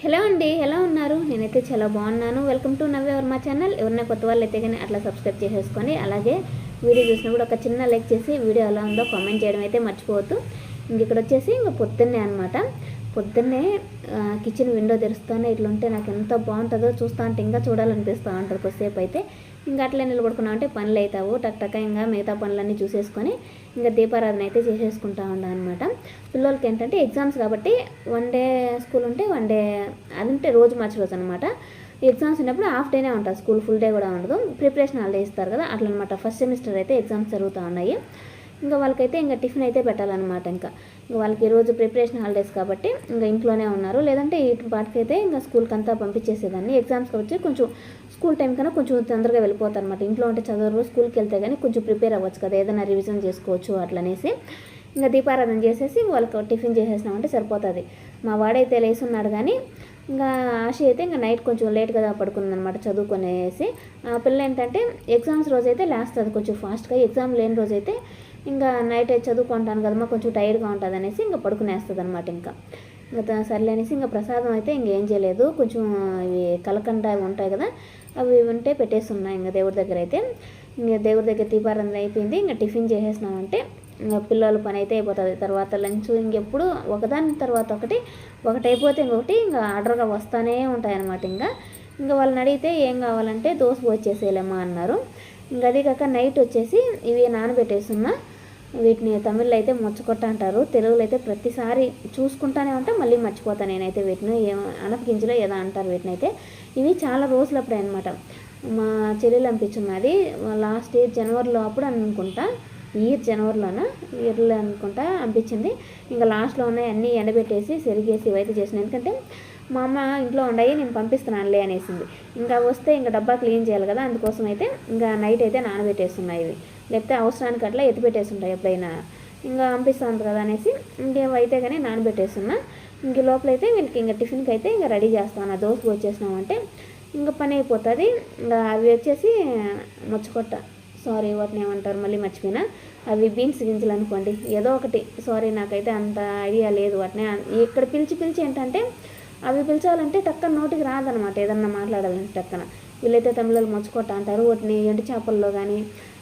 Hello అండి ఎలా ఉన్నారు? నేనైతే చాలా బాగున్నాను. వెల్కమ్ టు నవ్వే మా ఛానల్ ఎవరైనా కొత్త వాళ్ళు అయితే కానీ అట్లా సబ్స్క్రైబ్ చేసేసుకొని అలాగే వీడియో చూసినప్పుడు ఒక చిన్న లైక్ చేసి వీడియో ఎలా ఉందో కామెంట్ చేయడం అయితే మర్చిపోవద్దు. ఇంక ఇక్కడ వచ్చేసి ఇంక పొద్దున్నే అనమాట పొద్దున్నే కిచెన్ విండో తెరుస్తానే ఇట్లుంటే ఉంటే నాకు ఎంత బాగుంటుందో చూస్తా అంటే ఇంకా చూడాలనిపిస్తూ ఉంటుంది కొద్దిసేపు అయితే. ఇంకా అట్లా నిలబడుకున్నాం అంటే పనులు అవుతావు టక్ టక్ ఇంకా మిగతా పనులన్నీ చూసేసుకొని ఇంకా దీపారాధన అయితే చేసేసుకుంటా ఉండా అనమాట పిల్లలకి ఏంటంటే ఎగ్జామ్స్ కాబట్టి వన్ డే స్కూల్ ఉంటే వన్ డే అదంటే రోజు మార్చి రోజు అనమాట ఎగ్జామ్స్ ఉన్నప్పుడు హాఫ్ డేనే ఉంటుంది స్కూల్ ఫుల్ డే కూడా ఉండదు. ప్రిపరేషన్ హాలిడే ఇస్తారు కదా అట్లనమాట. ఫస్ట్ సెమిస్టర్ అయితే ఎగ్జామ్స్ జరుగుతూ ఉన్నాయి. ఇంకా వాళ్ళకైతే ఇంకా టిఫిన్ అయితే పెట్టాలన్నమాట ఇంకా. ఇంకా వాళ్ళకి ఈరోజు ప్రిపరేషన్ హాలిడేస్ కాబట్టి ఇంకా ఇంట్లోనే ఉన్నారు. లేదంటే ఇటు పాటికి అయితే ఇంకా స్కూల్కి అంతా పంపించేసేదాన్ని. ఎగ్జామ్స్కి వచ్చి కొంచెం స్కూల్ టైం కన్నా కొంచెం తొందరగా వెళ్ళిపోతారు అనమాట ఇంట్లో ఉంటే చదవరు స్కూల్కి వెళ్తే కానీ కొంచెం ప్రిపేర్ అవ్వచ్చు కదా. ఏదైనా రివిజన్ చేసుకోవచ్చు అట్లనేసి. ఇంకా దీపారాధన చేసేసి వాళ్ళకి టిఫిన్ చేసేసినామంటే సరిపోతుంది. మా వాడైతే లేసున్నాడు కానీ ఇంకా ఆశ అయితే ఇంకా నైట్ కొంచెం లేట్గా పడుకుందనమాట చదువుకునేసి. ఆ పిల్ల ఏంటంటే ఎగ్జామ్స్ రోజైతే లేస్తుంది కొంచెం ఫాస్ట్గా. ఎగ్జామ్ లేని రోజైతే ఇంకా నైట్ చదువుకుంటాను కదమ్మా కొంచెం టైర్డ్గా ఉంటుంది అనేసి ఇంకా పడుకునేస్తుంది అనమాట ఇంకా ఇంకా సర్లే అనేసి ఇంకా ప్రసాదం అయితే ఇంకేం చేయలేదు. కొంచెం ఇవి కలకండ అవి ఉంటాయి కదా అవి ఉంటే పెట్టేస్తున్నాయి ఇంకా దేవుడి దగ్గర అయితే. ఇంకా దేవుడి దగ్గర దీపారాధన అయిపోయింది ఇంకా టిఫిన్ చేసేసినామంటే ఇంకా పిల్లల పని అయితే అయిపోతుంది. తర్వాత లంచ్ ఇంకెప్పుడు ఒకదాని తర్వాత ఒకటి ఒకటి అయిపోతే ఇంకొకటి ఇంకా ఆర్డర్గా వస్తూనే ఉంటాయి అనమాట ఇంకా. ఇంకా వాళ్ళని అడిగితే ఏం కావాలంటే దోశ పోసేసేయలేమా అన్నారు. ఇంకా అదే కాక నైట్ వచ్చేసి ఇవి నానబెట్టేస్తున్నా. వీటిని తమిళ్ళో అయితే ముచ్చకొట్ట అంటారు తెలుగులో అయితే ప్రతిసారి చూసుకుంటానే ఉంటా మళ్ళీ మర్చిపోతా. నేనైతే వీటిని ఏం అనపగింజలో ఏదో అంటారు వీటిని అయితే ఇవి చాలా రోజులప్పుడే అనమాట మా చెల్లెలు అనిపించున్నది లాస్ట్ ఇయర్ జనవరిలో అప్పుడు అనుకుంటా ఇయర్ జనవరిలోన? ఇయర్లో అనుకుంటా అనిపించింది. ఇంకా లాస్ట్లో ఉన్నాయి అన్నీ ఎండబెట్టేసి సెరిగేసి ఇవైతే చేసిన ఎందుకంటే మా అమ్మ ఇంట్లో ఉండయి నేను పంపిస్తున్నానులే అనేసింది. ఇంకా వస్తే ఇంకా డబ్బా క్లీన్ చేయాలి కదా అందుకోసం అయితే ఇంకా నైట్ అయితే నానబెట్టేస్తున్నాయి ఇవి. లేకపోతే అవసరానికి అట్లా ఎత్తిపెట్టేసి ఉంటాయి ఎప్పుడైనా. ఇంకా పంపిస్తుంది కదా అనేసి ఇంకేమైతే కానీ నానబెట్టేస్తున్నా. ఇంక లోపల అయితే వీళ్ళకి ఇంకా టిఫిన్కి అయితే ఇంకా రెడీ చేస్తాను. దోశకు వచ్చేసినామంటే ఇంకా పని అయిపోతుంది. ఇంకా అవి వచ్చేసి ముచ్చకొట్ట. సారీ వాటిని ఏమంటారు మళ్ళీ మర్చిపోయినా. అవి బీన్స్ గింజలు అనుకోండి. ఏదో ఒకటి. సారీ నాకైతే అంత ఐడియా లేదు. వాటిని ఇక్కడ పిలిచి పిలిచి ఏంటంటే అవి పిలిచాలంటే టక్కన నోటికి రాదనమాట ఏదన్నా మాట్లాడాలంటే టక్కన. వీళ్ళైతే తమిళలో మొచ్చుకొట్ట అంటారు. వాటిని ఎండు చేపల్లో కానీ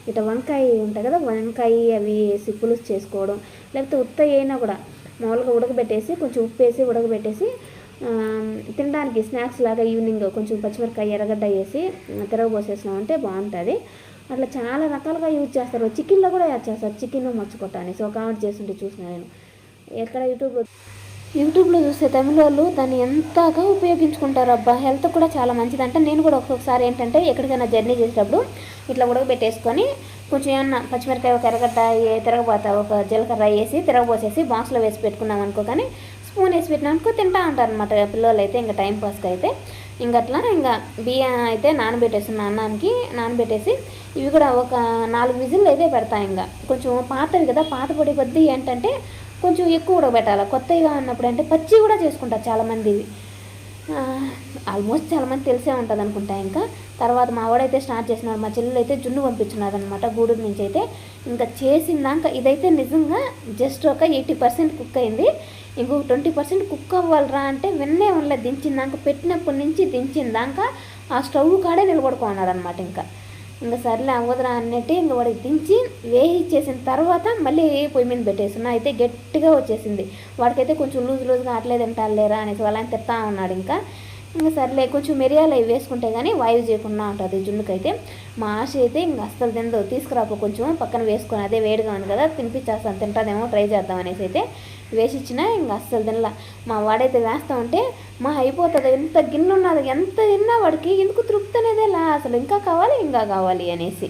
ఇట్లా వంకాయ ఉంటాయి కదా వంకాయ అవి వేసి పులుసు చేసుకోవడం లేకపోతే ఉత్త అయినా కూడా మామూలుగా ఉడకబెట్టేసి కొంచెం ఉప్పు వేసి ఉడకబెట్టేసి తినడానికి స్నాక్స్ లాగా ఈవినింగ్ కొంచెం పచ్చిమిరకాయ ఎర్రగడ్డ వేసి తిరగబోసేసినామంటే బాగుంటుంది. అట్లా చాలా రకాలుగా యూజ్ చేస్తారు. చికెన్లో కూడా యాడ్ చేస్తారు. చికెన్ మర్చిపోతా అనేసి ఒక చేస్తుంటే చూసిన నేను. ఎక్కడ యూట్యూబ్లో యూట్యూబ్లో చూస్తే తమిళ వాళ్ళు దాన్ని ఎంతగా ఉపయోగించుకుంటారు అబ్బా? హెల్త్ కూడా చాలా మంచిది అంటే నేను కూడా ఒక్కొక్కసారి ఏంటంటే ఎక్కడికైనా జర్నీ చేసేటప్పుడు ఇట్లా ఉడకబెట్టేసుకొని కొంచెం ఏమన్నా పచ్చిమిరకాయ ఒక ఎరగడ్డ తిరగబోతా ఒక జీలకర్ర వేసి తిరగబోసేసి బాక్స్లో వేసి పెట్టుకున్నాం అనుకో కానీ స్పూన్ వేసి పెట్టినానుకో తింటా ఉంటారు అనమాట పిల్లలు అయితే ఇంకా టైం పాస్కి అయితే. ఇంకా అట్లా ఇంకా బియ్యం అయితే నానబెట్టేస్తున్న అన్నానికి నానబెట్టేసి ఇవి కూడా ఒక నాలుగు విజిల్లు అయితే పెడతాయి ఇంకా. కొంచెం పాతవి కదా పాత పొడి కొద్దీ ఏంటంటే కొంచెం ఎక్కువ ఉడకబెట్టాలి? కొత్తగా ఉన్నప్పుడు అంటే పచ్చి కూడా చేసుకుంటారు చాలామంది ఆల్మోస్ట్ చాలామంది తెలిసే ఉంటుంది అనుకుంటా ఇంకా. తర్వాత మా వాడైతే స్టార్ట్ చేసినాడు. మా చెల్లెలు అయితే జున్ను పంపించున్నారు అనమాట గూడూరు నుంచి అయితే. ఇంకా చేసిందాక ఇదైతే నిజంగా జస్ట్ ఒక ఎయిటీ పర్సెంట్ కుక్ అయింది. ఇంకొక ట్వంటీ పర్సెంట్ కుక్ అవ్వాలరా అంటే వెన్నే ఉండలే. దించిందాక పెట్టినప్పటి నుంచి దించిందాక ఆ స్టవ్ కాడే నిలబడుకున్నాడు అనమాట ఇంకా. ఇంకా సర్లే అవ్వదురా అన్నట్టు ఇంకా వాడికి దించి వేయించేసిన తర్వాత మళ్ళీ పొయ్యి మీద పెట్టేస్తున్నా. అయితే గట్టిగా వచ్చేసింది. వాడికైతే కొంచెం లూజ్ లూజ్గా అట్లే తింటాలేరా అనేసి వాళ్ళని తిడతా ఉన్నాడు ఇంకా. ఇంకా సర్లే కొంచెం మిరియాలు అవి వేసుకుంటే కానీ వాయువు చేయకుండా ఉంటుంది జున్నుకైతే. మా ఆశ అయితే ఇంకా అస్సలు తిందో తీసుకురాపో కొంచెం పక్కన వేసుకొని అదే వేడిగా ఉంది కదా తినిపించేస్తాను తింటాదేమో ట్రై చేద్దాం అనేసి అయితే వేసి ఇచ్చినా ఇంకా అస్సలు తినలా. మా వాడైతే వేస్తా ఉంటే మా అయిపోతుంది. ఎంత గిన్నె ఉన్నది ఎంత తిన్నా వాడికి ఎందుకు తృప్తి అనేదే లా. అసలు ఇంకా కావాలి ఇంకా కావాలి అనేసి.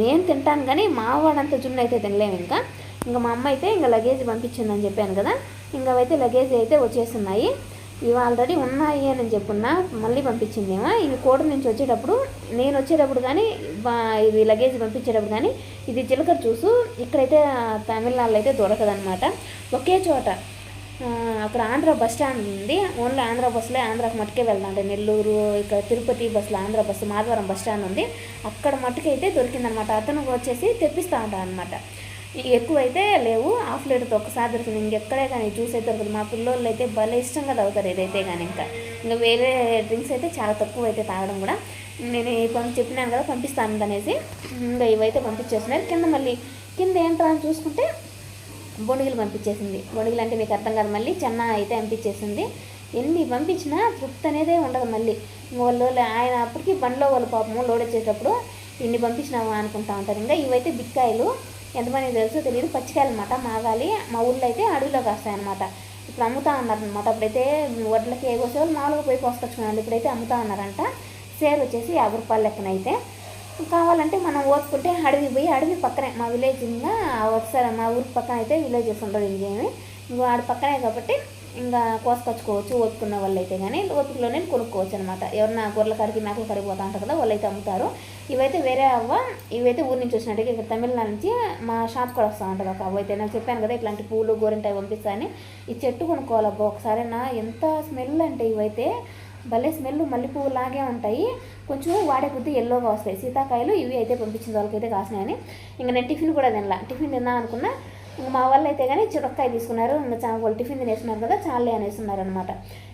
నేను తింటాను కానీ మా వాడంత జున్ను అయితే తినలేము ఇంకా. ఇంకా మా అమ్మ అయితే ఇంకా లగేజ్ పంపించిందని చెప్పాను కదా. ఇంకా అయితే లగేజ్ అయితే వచ్చేస్తున్నాయి. ఇవి ఆల్రెడీ ఉన్నాయి అని చెప్పున్నా మళ్ళీ పంపించిందేమో. ఇవి కోడ నుంచి వచ్చేటప్పుడు నేను వచ్చేటప్పుడు కానీ బా- ఇది లగేజ్ పంపించేటప్పుడు కానీ ఇది జీలకర్ర చూసు ఇక్కడైతే తమిళనాడులో అయితే దొరకదనమాట ఒకే చోట అక్కడ ఆంధ్ర బస్ స్టాండ్ ఉంది. ఓన్లీ ఆంధ్ర బస్సులే ఆంధ్రాకి మట్టుకే వెళ్తాం నెల్లూరు ఇక్కడ తిరుపతి బస్సులో Andhra bus Madhavaram bus stand ఉంది. అక్కడ మట్టుకైతే దొరికిందనమాట అతను వచ్చేసి తెప్పిస్తా ఉంటాను అనమాట ఎక్కువ అయితే లేవు. హాఫ్ లీటర్తో ఒకసారి దొరికింది. ఇంకెక్కడే కానీ జ్యూస్ అయితే దొరకదు. మా పిల్లోళ్ళు అయితే భలే ఇష్టంగా తాగుతారు ఇదైతే కానీ ఇంకా. ఇంకా వేరే డ్రింక్స్ అయితే చాలా తక్కువ అయితే తాగడం కూడా. నేను పంపి చెప్పినాను కదా పంపిస్తాను అనేసి. ఇంకా ఇవైతే పంపించేస్తున్నారు. కింద మళ్ళీ కింద ఏంటో అని చూసుకుంటే బొడిగిలు పంపించేసింది. బొడిగిలు అంటే మీకు అర్థం కాదు మళ్ళీ. చెన్న అయితే పంపించేసింది. ఎన్ని పంపించినా తృప్తి అనేదే ఉండదు మళ్ళీ. వాళ్ళు ఆయన అప్పటికి బండ్లో వాళ్ళు పాపము లోడ్ వచ్చేటప్పుడు ఇన్ని పంపించినావా అనుకుంటా ఉంటారు. ఇంకా ఇవైతే బిక్కాయలు. ఎంతమంది తెలుసో తెలియదు. పచ్చికాయలు అనమాట మాగాలి. మా ఊళ్ళో అయితే అడవిలో కాస్తాయి అనమాట ఇప్పుడు అమ్ముతా ఉన్నారనమాట అప్పుడైతే వడ్లకి ఏ కోసేవాళ్ళు మామూలుగా పోయి కోసుకొచ్చుకున్నారు ఇప్పుడైతే అమ్ముతా ఉన్నారంట. సేల్ వచ్చేసి యాభై రూపాయల లెక్కన అయితే. కావాలంటే మనం ఓర్చుకుంటే అడవి పోయి అడవి పక్కనే మా విలేజ్ ఇంకా ఒకసారి మా ఊరి పక్కన అయితే విలేజెస్ ఉండదు ఇంకేమి. ఇంకా ఆడ పక్కనే కాబట్టి ఇంకా కోసుకొచ్చుకోవచ్చు ఓతుకున్న వాళ్ళు అయితే కానీ ఓపికలోనే కొనుక్కోవచ్చు అనమాట ఎవరన్నా గొర్రెల కాడికి మేకల కాడికి పోతా ఉంటారు కదా వాళ్ళు అయితే అమ్ముతారు. ఇవైతే వేరే అవ్వ ఇవైతే ఊరి నుంచి వచ్చినట్టు ఇక్కడ తమిళనాడు నుంచి మా షాప్ కూడా వస్తూ ఉంటుంది ఒక అవ్వ అయితే. నాకు చెప్పాను కదా ఇట్లాంటి పూలు గోరింటాయి పంపిస్తాయని ఈ చెట్టు కొనుక్కోవాలబ్బా ఒకసారి నా ఎంత స్మెల్ అంటే ఇవైతే భలే స్మెల్ మల్లెపువ్వు లాగే ఉంటాయి. కొంచెం వాడే కొద్ది ఎల్లోగా వస్తాయి. సీతాకాయలు ఇవి అయితే పంపించిన వాళ్ళకైతే కాసినాయని. ఇంకా నేను టిఫిన్ కూడా తినలా. టిఫిన్ తిన్నా అనుకున్నా మా వాళ్ళు అయితే కానీ చిరక్కాయ తీసుకున్నారు. ఇంకా చాలా వాళ్ళు టిఫిన్ తినేస్తున్నారు కదా చాలే అనేస్తున్నారు అనమాట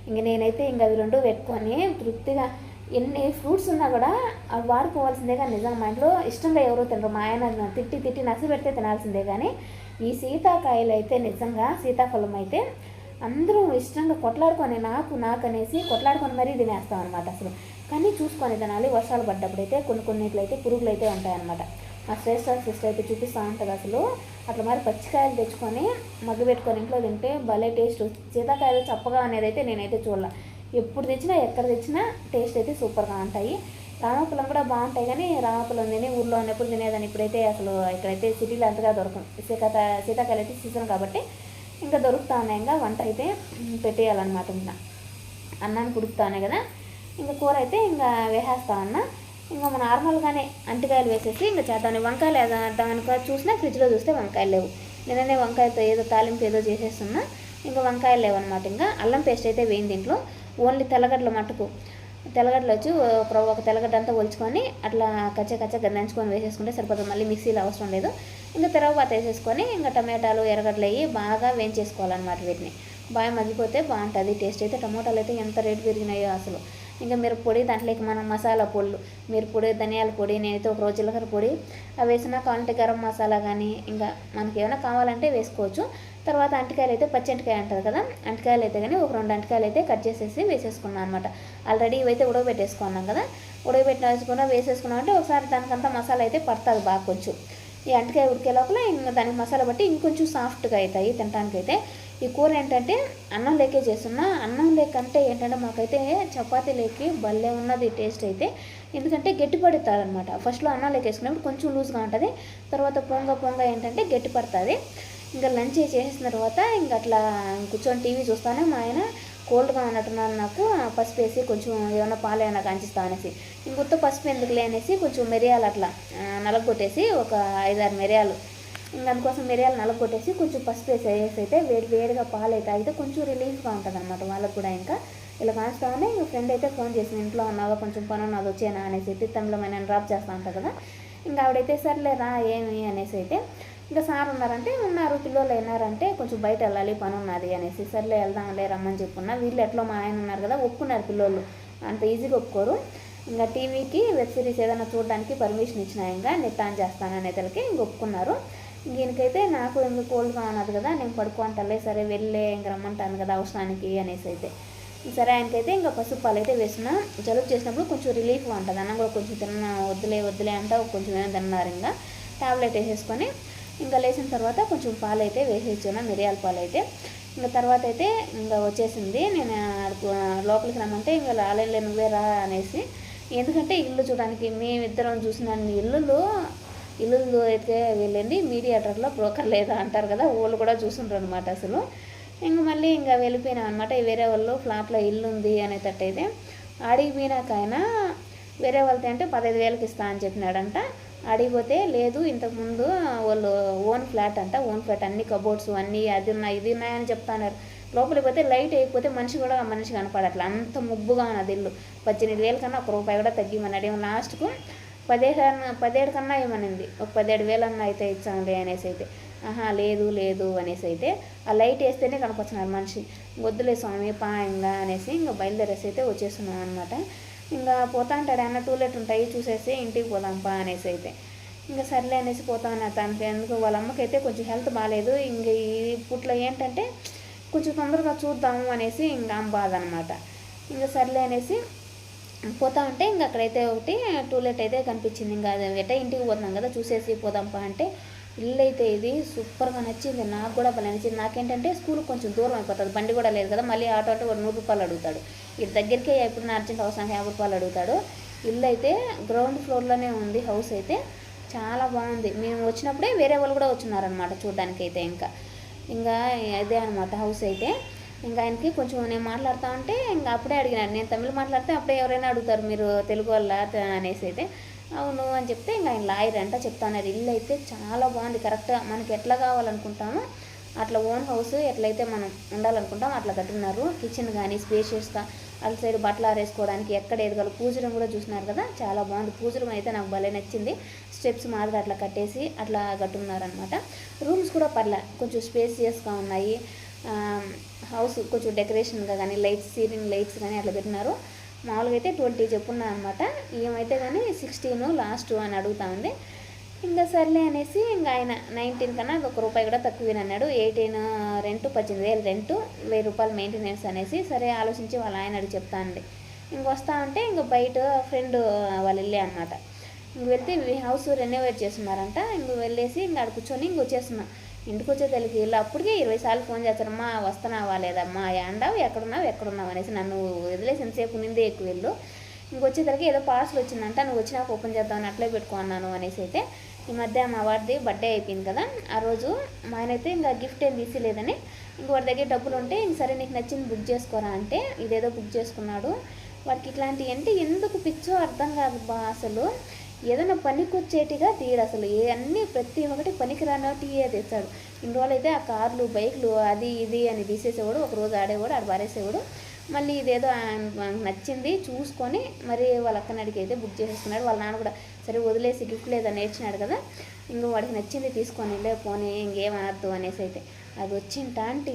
ఇంక నేనైతే ఇంకా అవి రెండు పెట్టుకొని తృప్తిగా ఎన్ని ఫ్రూట్స్ ఉన్నా కూడా అవి వాడుకోవాల్సిందే కానీ నిజంగా మా ఇంట్లో ఇష్టంగా ఎవరో తినరు. మా ఆయన తిట్టి తిట్టి నసి పెడితే తినాల్సిందే కానీ ఈ సీతాకాయలు అయితే నిజంగా సీతాఫలం అయితే అందరూ ఇష్టంగా కొట్లాడుకొని నాకు నాకు అనేసి కొట్లాడుకొని మరీ తినేస్తాం అనమాట అసలు. కానీ చూసుకొని తినాలి. వర్షాలు పడ్డప్పుడైతే కొన్ని కొన్నిట్లయితే పురుగులు అయితే ఉంటాయన్నమాట. మా శ్రేష్ట సిస్టర్ అయితే చూపిస్తూ ఉంటుంది అసలు. అట్లా మరి పచ్చికాయలు తెచ్చుకొని మగ్గు పెట్టుకొని ఇంట్లో తింటే భలే టేస్ట్ సీతాకాయలు చప్పగా అనేది అయితే నేనైతే చూడాల. ఎప్పుడు తెచ్చినా ఎక్కడ తెచ్చినా టేస్ట్ అయితే సూపర్గా ఉంటాయి. రామపులం కూడా బాగుంటాయి కానీ రామపులం తిని ఊర్లో ఉన్నప్పుడు తినేదాన్ని. ఇప్పుడైతే అసలు ఇక్కడైతే సిటీలో అంతగా దొరకం సీతాక సీతాకాయలు అయితే సీజన్ కాబట్టి ఇంకా దొరుకుతా ఉన్నాయి. ఇంకా వంట అయితే పెట్టేయాలన్నమాట ఇంకా. అన్నాన్ని కుడుకుతానే కదా. ఇంకా కూర అయితే ఇంకా వేసేస్తా ఉన్నా ఇంకా మన నార్మల్గానే అంటికాయలు వేసేసి ఇంకా చేద్దాం. వంకాయలు దానిక చూసినా ఫ్రిడ్జ్లో చూస్తే వంకాయలు లేవు. నిన్ననే వంకాయతో ఏదో తాలింపు ఏదో చేసేస్తున్నా. ఇంకా వంకాయలు లేవు అనమాట ఇంకా అల్లం పేస్ట్ అయితే వేయింది దీంట్లో. ఓన్లీ తెల్లగడ్డల మట్టుకు తెల్లగడ్డలు వచ్చి ఒక ఒక తెల్లగడ్డ అంతా ఒలుచుకొని అట్లా కచ్చ కచ్చ దంచుకొని వేసేసుకుంటే సరిపోతుంది. మళ్ళీ మిక్సీలో అవసరం లేదు. ఇంకా తర్వాత వేసేసుకొని ఇంకా టమాటాలు ఎర్రగడ్డలు అయ్యి బాగా వేయించేసుకోవాలన్నమాట వీటిని. బాగా మగ్గిపోతే బాగుంటుంది. టేస్ట్ అయితే టమాటాలు అయితే ఎంత రేటు పెరిగినాయో అసలు. ఇంకా పొడి దాంట్లోకి మనం మసాలా పొడులు పొడి ధనియాల పొడి నేనైతే ఒక రోజు జీలకర్ర పొడి అవి వేసిన కావాలంటే గరం మసాలా కానీ ఇంకా మనకి ఏమైనా కావాలంటే వేసుకోవచ్చు. తర్వాత అంటికాయలు అయితే పచ్చి అంటికాయ అంటారు కదా అంటికాయలు అయితే కానీ ఒక రెండు అంటికాయలు అయితే కట్ చేసేసి వేసేసుకున్నాను అనమాట ఆల్రెడీ ఇవైతే ఉడకబెట్టేసుకున్నాం కదా ఉడకబెట్టిన వేసుకున్నా వేసేసుకున్నాం అంటే ఒకసారి దానికంతా మసాలా అయితే పడుతుంది బాగా కొంచెం. ఈ అంటికాయ ఉడికే లోపల ఇంకా దానికి మసాలా బట్టి ఇంకొంచెం సాఫ్ట్గా అవుతాయి తినడానికి అయితే ఈ కూర ఏంటంటే అన్నం లేకే చేస్తున్నా. అన్నం లేకంటే ఏంటంటే మాకైతే చపాతీ లేకి భలే ఉన్నది టేస్ట్ అయితే. ఎందుకంటే గట్టి పడుతుంది అనమాట ఫస్ట్లో అన్నం లేకేసుకున్నప్పుడు కొంచెం లూజ్గా ఉంటుంది. తర్వాత పొంగ పొంగ ఏంటంటే గట్టి పడుతుంది. ఇంకా లంచ్ చేసిన తర్వాత ఇంకా అట్లా కూర్చొని టీవీ చూస్తానే మా ఆయన కోల్డ్గా ఉన్నట్టున్నాను నాకు. పసుపు వేసి కొంచెం ఏమైనా పాలు ఏమైనా కంచిస్తా అనేసి. ఇంకొత్త పసుపు ఎందుకులే అనేసి కొంచెం మిరియాలు అట్లా నలగొట్టేసి ఒక ఐదారు మిరియాలు దానికోసం అందుకోసం మిరియాలు నలగొట్టేసి కొంచెం పసుపు వేసి వేసైతే అయితే వేడి వేడిగా పాలు అయితే అయితే కొంచెం రిలీఫ్గా ఉంటుంది అనమాట వాళ్ళకు కూడా ఇంకా. ఇలా కాస్తామని ఇంకా ఫ్రెండ్ అయితే ఫోన్ చేసిన ఇంట్లో ఉన్నావా? కొంచెం పని ఉన్నది వచ్చేనా? అనేసి అయితే తమిళమైన డ్రాప్ చేస్తా ఉంటా కదా. ఇంకా ఆవిడైతే సర్లే రా ఏమి? అనేసి అయితే ఇంకా సార్ ఉన్నారంటే ఉన్నారు పిల్లలు అయినారంటే కొంచెం బయట వెళ్ళాలి పని ఉన్నది. అనేసి సర్లే వెళ్దాంలే రమ్మని చెప్పుకున్నా వీళ్ళు ఎట్లా మా ఆయన ఉన్నారు కదా ఒప్పుకున్నారు పిల్లలు అంత ఈజీగా ఒప్పుకోరు. ఇంకా టీవీకి వెబ్ సిరీస్ ఏదైనా చూడడానికి పర్మిషన్ ఇచ్చిన ఇంకా నెట్ ఆన్ చేస్తాననే తలకి ఇంక ఒప్పుకున్నారు. దీనికైతే నాకు ఎందుకు కోల్డ్గా ఉన్నది కదా నేను పడుకోంటలే సరే వెళ్ళే ఇంక రమ్మంటాను కదా అవసరానికి అనేసి అయితే. సరే ఆయనకైతే ఇంకా పసుపు పాలు అయితే వేసిన జలుబు చేసినప్పుడు కొంచెం రిలీఫ్గా ఉంటుంది. అన్నం కూడా కొంచెం తిన్న వద్దులే వద్దులే అంట కొంచెం ఏమైనా తిన్నారు ఇంకా. టాబ్లెట్ వేసేసుకొని ఇంకా లేచిన తర్వాత కొంచెం పాలు అయితే వేసేసాను మిరియాల పాలు అయితే ఇంకా తర్వాత అయితే ఇంకా వచ్చేసింది. నేను లోపలికి రమ్మంటే ఇంకా రాలేదు నువ్వే రా అనేసి. ఎందుకంటే ఇల్లు చూడడానికి మేమిద్దరం చూసిన ఇల్లులు ఇల్లు అయితే వెళ్ళింది మీడియేటర్లో బ్రోకర్ లేదా అంటారు కదా వాళ్ళు కూడా చూసుంటారు అనమాట అసలు. ఇంక మళ్ళీ ఇంకా వెళ్ళిపోయినాం అనమాట వేరే వాళ్ళు ఫ్లాట్లో ఇల్లు ఉంది అనేటట్టు అయితే ఆడికి పోయినాకైనా ఆయన వేరే వాళ్ళతో అంటే పదహైదు వేలకి ఇస్తా అని చెప్పినాడంట. అడిగిపోతే లేదు ఇంతకుముందు వాళ్ళు ఓన్ ఫ్లాట్ అంట ఓన్ ఫ్లాట్ అన్ని కబోర్డ్స్ అన్నీ అది ఉన్నాయి ఇది ఉన్నాయని చెప్తాన్నారు. లోపలికి పోతే లైట్ వేయకపోతే మనిషి కూడా మనిషి కనపడట్లే. అంత ముబ్బుగా ఉన్నది ఇల్లు. పద్దెనిమిది వేల కన్నా ఒక రూపాయి కూడా తగ్గిమన్నాడు. ఏమో లాస్ట్కు పదిహేను పదిహేడు కన్నా ఏమనింది? ఒక పదిహేడు వేలన్నా అయితే ఇచ్చాంలే అనేసి అయితే. ఆహా లేదు లేదు అనేసి అయితే ఆ లైట్ వేస్తేనే కనపడుతున్నారు మనిషి. వద్దులే స్వామి పా ఇంకా అనేసి ఇంకా బయలుదేరేసి అయితే వచ్చేస్తున్నాం అనమాట ఇంకా పోతా అంటాడు అన్న టూలెట్ ఉంటాయి చూసేసి ఇంటికి పోదాం పా అనేసి అయితే. ఇంకా సర్లే అనేసి పోతా ఉన్నా తనకి. ఎందుకు? వాళ్ళ అమ్మకైతే కొంచెం హెల్త్ బాగాలేదు ఇంక ఈ పుట్లో ఏంటంటే కొంచెం తొందరగా చూద్దాము అనేసి ఇంకా బాధ అనమాట ఇంకా సర్లే అనేసి పోతా ఉంటే ఇంకా అక్కడైతే ఒకటి టూలెట్ అయితే కనిపించింది. ఇంకా ఎట్ట ఇంటికి పోతున్నాం కదా చూసేసి పోదాంపా అంటే ఇల్లు అయితే ఇది సూపర్గా నచ్చింది. నాకు కూడా భలే నచ్చింది. నాకేంటంటే స్కూల్ కొంచెం దూరం అయిపోతుంది. బండి కూడా లేదు కదా. మళ్ళీ ఆటో అంటే ఒక నూరు రూపాయలు అడుగుతాడు. ఇది దగ్గరికే ఎప్పుడు అర్జెంట్ అవసరం యాభై రూపాయలు అడుగుతాడు. ఇల్లు అయితే గ్రౌండ్ ఫ్లోర్లోనే ఉంది. హౌస్ అయితే చాలా బాగుంది. మేము వచ్చినప్పుడే వేరే వాళ్ళు కూడా వచ్చినారనమాట చూడడానికి అయితే ఇంకా. ఇంకా అదే అనమాట హౌస్ అయితే. ఇంకా ఆయనకి కొంచెం నేను మాట్లాడుతూ ఉంటే ఇంకా అప్పుడే అడిగినాను నేను తమిళ మాట్లాడితే అప్పుడే ఎవరైనా అడుగుతారు మీరు తెలుగు వల్ల అనేసి అయితే. అవును అని చెప్తే ఇంకా ఆయన లాయర్ అంట చెప్తాన్నారు ఇల్లు అయితే చాలా బాగుంది. కరెక్ట్గా మనకి ఎట్లా కావాలనుకుంటామో అట్లా ఓన్ హౌస్ ఎట్లయితే మనం ఉండాలనుకుంటాం అట్లా కట్టున్నారు కిచెన్ కానీ స్పేషియస్గా అటు సైడ్ బట్టలు ఆరేసుకోవడానికి ఎక్కడ ఎదగలరు పూజరం కూడా చూసినారు కదా చాలా బాగుంది. పూజరం అయితే నాకు భలే నచ్చింది. స్టెప్స్ మాదిరి అట్లా కట్టేసి అట్లా కట్టున్నారనమాట రూమ్స్ కూడా పర్లే. కొంచెం స్పేసియస్గా ఉన్నాయి. హౌస్ కొంచెం డెకరేషన్గా కానీ లైట్స్ సీలింగ్ లైట్స్ కానీ అట్లా పెట్టినారు. మామూలుగా అయితే ట్వంటీ చెప్పున్నా అనమాట ఏమైతే కానీ సిక్స్టీన్ లాస్ట్ అని అడుగుతా ఉంది. ఇంకా సర్లే అనేసి ఇంకా ఆయన నైన్టీన్ కన్నా ఒక రూపాయి కూడా తక్కువ అన్నాడు. ఎయిటీన్ రెంట్ పద్దెనిమిది వేలు రెంట్ వెయ్యి రూపాయలు మెయింటెనెన్స్ అనేసి సరే ఆలోచించి వాళ్ళ ఆయన అడిగి చెప్తా అండి ఇంకొస్తా ఉంటే ఇంక బయట ఫ్రెండ్ వాళ్ళు వెళ్ళే అనమాట ఇంక వెళ్తే హౌస్ రెనోవేట్ చేస్తున్నారంట. ఇంక వెళ్ళేసి ఇంక ఆడ కూర్చొని ఇంక వచ్చేస్తున్నాం. ఇంటికి వచ్చే తల్లికి వీళ్ళు అప్పటికే ఇరవై సార్లు ఫోన్ చేస్తారమ్మా వస్తున్నావా లేదమ్మా ఏండావు ఎక్కడున్నావు ఎక్కడున్నావు అనేసి నన్ను వదిలేసి ఎంతసేపు నిందే ఎక్కువ వెళ్ళు. ఇంకొచ్చేసరికి ఏదో పార్సల్ వచ్చిందంట నువ్వు వచ్చినాక ఓపెన్ చేద్దామని అట్లే పెట్టుకున్నాను అనేసి అయితే ఈ మధ్య మా వాడిది బర్త్డే అయిపోయింది కదా ఆ రోజు మా ఆయన అయితే ఇంకా గిఫ్ట్ ఏం తీసిలేదని ఇంక వాడి దగ్గర డబ్బులు ఉంటే ఇంక సరే నీకు నచ్చింది బుక్ చేసుకోరా అంటే ఇదేదో బుక్ చేసుకున్నాడు. వాడికి ఇట్లాంటివి అంటే ఎందుకు పిచ్చో అర్థం కాదు బా అసలు. ఏదైనా పనికొచ్చేటిగా తీయడు అసలు. ఏ అన్నీ ప్రతి ఒక్కటి పనికి రానటియే తెచ్చాడు ఇన్ని రోజులైతే అయితే ఆ కార్లు బైక్లు అది ఇది అని తీసేసేవాడు ఒక రోజు ఆడేవాడు ఆడ పారేసేవాడు. మళ్ళీ ఇదేదో నచ్చింది చూసుకొని మరి వాళ్ళ అక్కనాడికి అడిగి అయితే బుక్ చేసేసుకున్నాడు. వాళ్ళ నాన్న కూడా సరే వదిలేసి గిఫ్ట్ లేదా నేర్చినాడు కదా ఇంకో వాడికి నచ్చింది తీసుకొని లే పోనీ ఇంకేమనద్దు అనేసి అయితే. అది వచ్చింట అంటే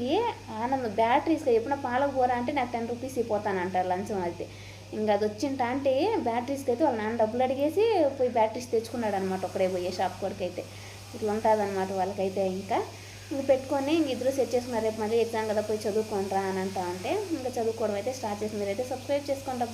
ఆనందం. బ్యాటరీస్ ఎప్పుడైనా పాలకు పోరా అంటే నాకు టెన్ రూపీస్ ఇవ్వతానంటారు లంచం అయితే. ఇంకా అది వచ్చింట అంటే బ్యాటరీస్కి అయితే వాళ్ళ నాన్న డబ్బులు అడిగేసి పోయి బ్యాటరీస్ తెచ్చుకున్నాడు అనమాట ఒకడే పోయే షాప్ కొడుకైతే ఇట్లా ఉంటుంది అనమాట వాళ్ళకైతే ఇంకా. ఇంక పెట్టుకొని ఇంక ఇద్దరు సెట్ చేసుకున్నారు రేపు మళ్ళీ ఎగ్జామ్ కదా పోయి చదువుకుంటారా అని అంటా అంటే ఇంకా చదువుకోవడం అయితే స్టార్ట్ చేసి మీరైతే సబ్స్క్రైబ్ చేసుకోండి